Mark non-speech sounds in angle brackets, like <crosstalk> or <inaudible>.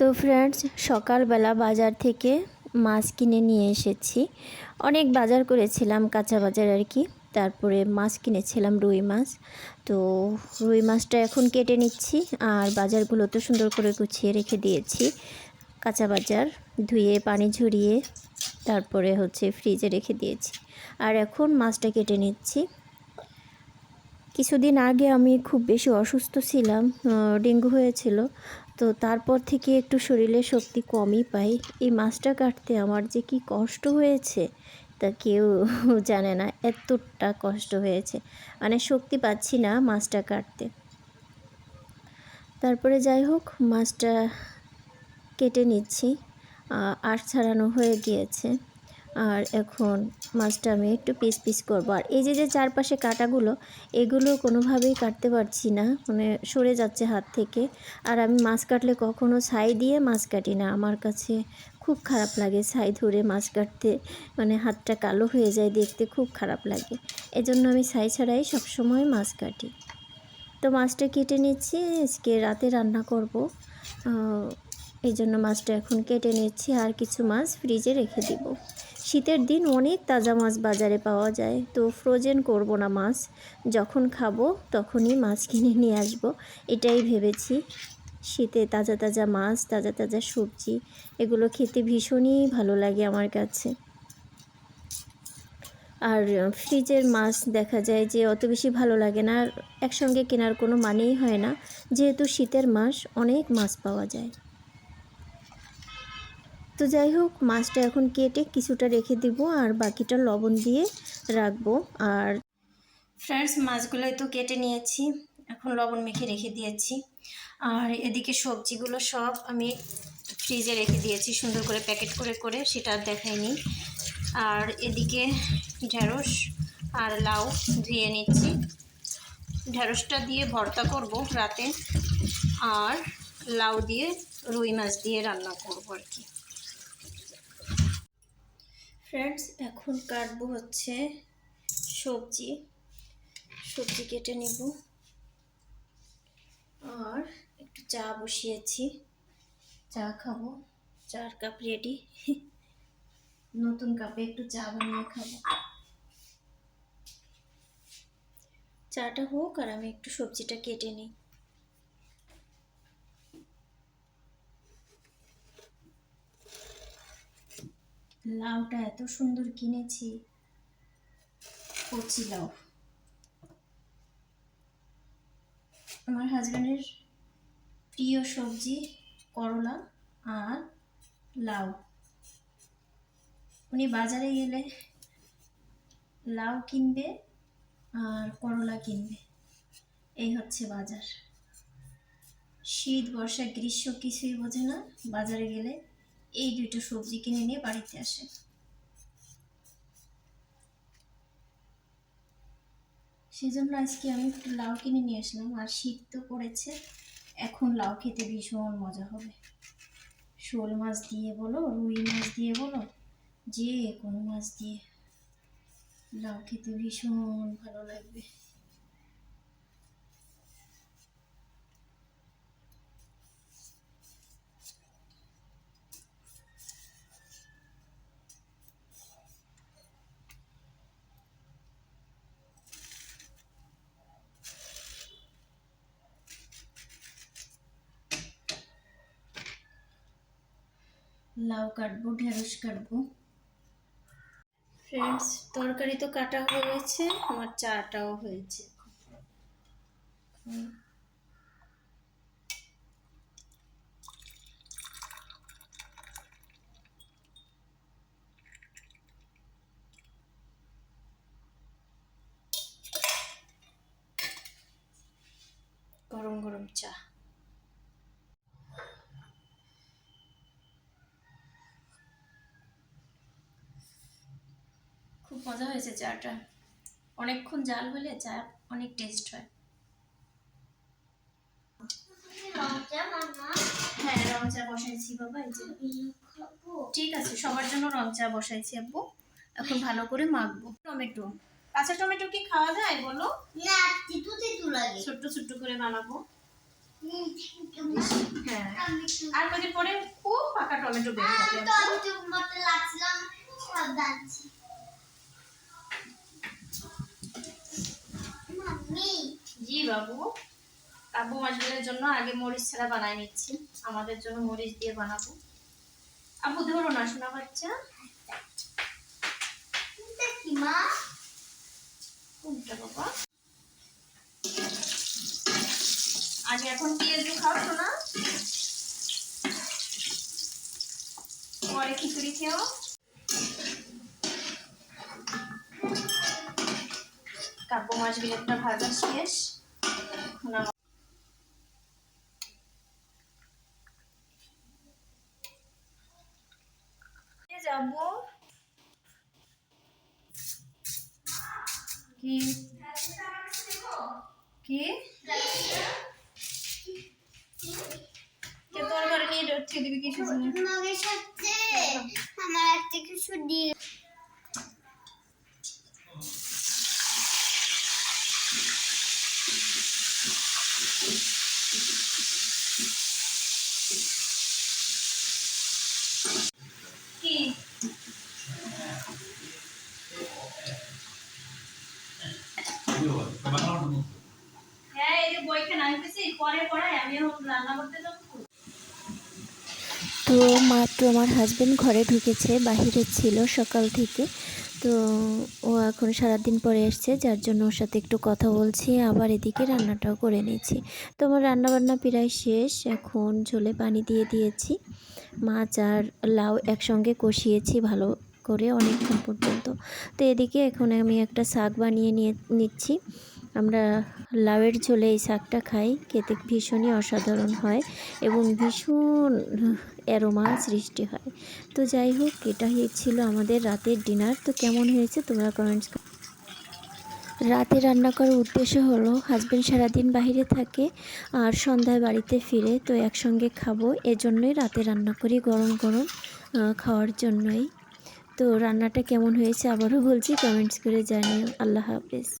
তো ফ্রেন্ডস সকালবেলা বাজার থেকে মাছ কিনে নিয়ে এসেছি। অনেক বাজার করেছিলাম, কাঁচা বাজার আর কি। তারপরে মাছ কিনেছিলাম, রুই মাছ। তো রুই মাছটা এখন কেটে নিচ্ছি আর বাজারগুলো তো সুন্দর করে গুছিয়ে রেখে দিয়েছি। কাঁচা বাজার, ধুয়ে, পানি ঝরিয়ে, তারপরে হচ্ছে ফ্রিজে রেখে দিয়েছি। আর এখন মাছটা কেটে নিচ্ছি। কিছুদিন আগে আমি খুব বেশি অসুস্থ ছিলাম ডেঙ্গু হয়েছিল। তো তারপর থেকে একটু শরীরে শক্তি কমই পাই। এই মাছটা কাটতে আমার যে কি কষ্ট হয়েছে, তা কেউ <laughs> জানে না, এতটা কষ্ট হয়েছে। মানে শক্তি পাচ্ছি না মাছটা কাটতে। তারপরে যাই হোক, মাছটা কেটে নিচ্ছি। আর ছাড়ানো হয়ে গিয়েছে। আর এখন মাছটা আমি একটু পিস পিস করব। আর এই যে যে চারপাশে কাটাগুলো, এগুলো কোনোভাবেই কাটতে পারছি না মানে সরে যাচ্ছে হাত থেকে। আর আমি মাছ কাটলে কখনো ছাই দিয়ে মাছ কাটি না। আমার কাছে খুব খারাপ লাগে ছাই ধরে মাছ কাটতে মানে হাতটা কালো হয়ে যায় দেখতে খুব খারাপ লাগে। এজন্য আমি ছাই ছাড়াই সবসময় মাছ কাটি। তো মাছটা কেটে নিচ্ছি, আজকে রাতে রান্না করব। এই জন্য মাছটা এখন কেটে নিচ্ছি, আর কিছু মাছ ফ্রিজে রেখে দিব। শীতের দিন অনেক তাজা মাছ বাজারে পাওয়া যায়, তো ফ্রোজেন করব না মাছ। যখন খাব তখনই মাছ কিনে নিয়ে আসব, এটাই ভেবেছি। শীতে তাজা তাজা মাছ, তাজা তাজা সবজি, এগুলো খেতে ভীষণই ভালো লাগে আমার কাছে। আর ফ্রিজের মাছ দেখা যায় যে অত বেশি ভালো লাগে না, আর একসঙ্গে কেনার কোনো মানেই হয় না। যেহেতু শীতের মাস অনেক মাছ পাওয়া যায়। তো যাই হোক, মাছটা এখন কেটে কিছুটা রেখে দিব আর বাকিটা লবণ দিয়ে রাখব। আর ফ্রেন্ডস, মাছগুলোই তো কেটে নিয়েছি, এখন লবণ মেখে রেখে দিয়েছি। আর এদিকে সবজিগুলো সব আমি ফ্রিজে রেখে দিয়েছি, সুন্দর করে প্যাকেট করে করে সেটা আর দেখাইনি। আর এদিকে ঢেঁড়স আর লাউ ধুয়ে নিচ্ছি। ঢেঁড়সটা দিয়ে ভর্তা করব রাতে, আর লাউ দিয়ে রুই মাছ দিয়ে রান্না করব আর কি। ফ্রেন্ডস এখন কাটবো হচ্ছে সবজি। সবজি কেটে নেব। আর একটু চা বসিয়েছি। চা খাব। চার কাপ রেডি নতুন কাপে একটু চা বানিয়ে খাব। চাটা হোক আর আমি একটু সবজিটা কেটে নিই। লাউটা এত সুন্দর কিনেছি। কচি লাউ। আমার হাজব্যান্ডের প্রিয় সবজি করলা আর লাউ। উনি বাজারে গেলে লাউ কিনবে আর করলা কিনবে। এই হচ্ছে বাজার। শীত, বর্ষা, গ্রীষ্ম কিছুই বোঝে না। বাজারে গেলে এই দুটো সবজি কিনে নিয়ে বাড়িতে আসে। সেজন্য আজকে আমি একটু লাউ কিনে নিয়ে আসলাম। আর শীত তো পড়েছে, এখন লাউ খেতে ভীষণ মজা হবে। শোল মাছ দিয়ে বলো, রুই মাছ দিয়ে বলো, যে কোনো মাছ দিয়ে লাউ খেতে ভীষণ ভালো লাগবে। লাউ কাটবো, ঢেঁড়স কাটবো ফ্রেন্ডস তরকারি তো কাটা হয়ে গেছে আমার চাটাও হয়েছে। গরম গরম চা খুব মজা হয়েছে চাটা। অনেকক্ষণ জাল হলে চা অনেক টেস্ট হয়। হ্যাঁ রং চা বসাইছি বাবা এই যে। ঠিক আছে সবার জন্য রং চা বসাইছি আব্বু। এখন ভালো করে মাখবো। টমেটো। কাঁচা টমেটো কি খাওয়া যায় বলো? না তিতু তিতু লাগে। ছোট্ট ছোট্ট করে বানাবো। হ্যাঁ। আর কদিন পরে খুব পাকা টমেটো বের হবে। জি বাবু। কাবু মাছগুলোর জন্য আগে মরিচ ছাড়া বানাই নিচ্ছি। আমাদের জন্য মরিচ দিয়ে বানাবো। আবু ধরো না শোনা বাচ্চা। এটা মা? কোনটা বাবা? আগে এখন পেঁয়াজু খাও শোনা। পরে খিচুড়ি খেও। কাব্য মাছ বিলেটটা ভাজা শেষ। আমার- কি? কি? কে তোর ঘরে নিয়ে যাচ্ছে? দিবি কিছু আমার একটা কিছু দিয়ে কি হ্যাঁ এই যে বইখানা আনতেছি করতে যাব। তো মাত্র আমার হাজবেন্ড ঘরে ঢুকেছে, বাহিরে ছিল সকাল থেকে। তো ও এখন সারাদিন পরে এসছে, যার জন্য ওর সাথে একটু কথা বলছি, আবার এদিকে রান্নাটাও করে নিয়েছি। তো আমার রান্নাবান্না প্রায় শেষ, এখন ঝোলে পানি দিয়ে দিয়েছি। মাছ আর লাউ একসঙ্গে কষিয়েছি ভালো করে অনেকক্ষণ পর্যন্ত। তো এদিকে এখন আমি একটা শাক বানিয়ে নিয়ে নিচ্ছি। আমরা লাউয়ের ঝোলে এই শাকটা খাই, খেতে ভীষণই অসাধারণ হয় এবং ভীষণ অ্যারোমা সৃষ্টি হয়। তো যাই হোক, এটাই ছিল আমাদের রাতের ডিনার। তো কেমন হয়েছে তোমরা কমেন্টস রাতে রান্না করার উদ্দেশ্য হলো হাজবেন্ড সারাদিন বাইরে থাকে আর সন্ধ্যায় বাড়িতে ফিরে, তো একসঙ্গে খাব। এজন্যই রাতে রান্না করি গরম গরম খাওয়ার জন্যই। তো রান্নাটা কেমন হয়েছে আবারও বলছি কমেন্টস করে জানিও। আল্লাহ হাফেজ।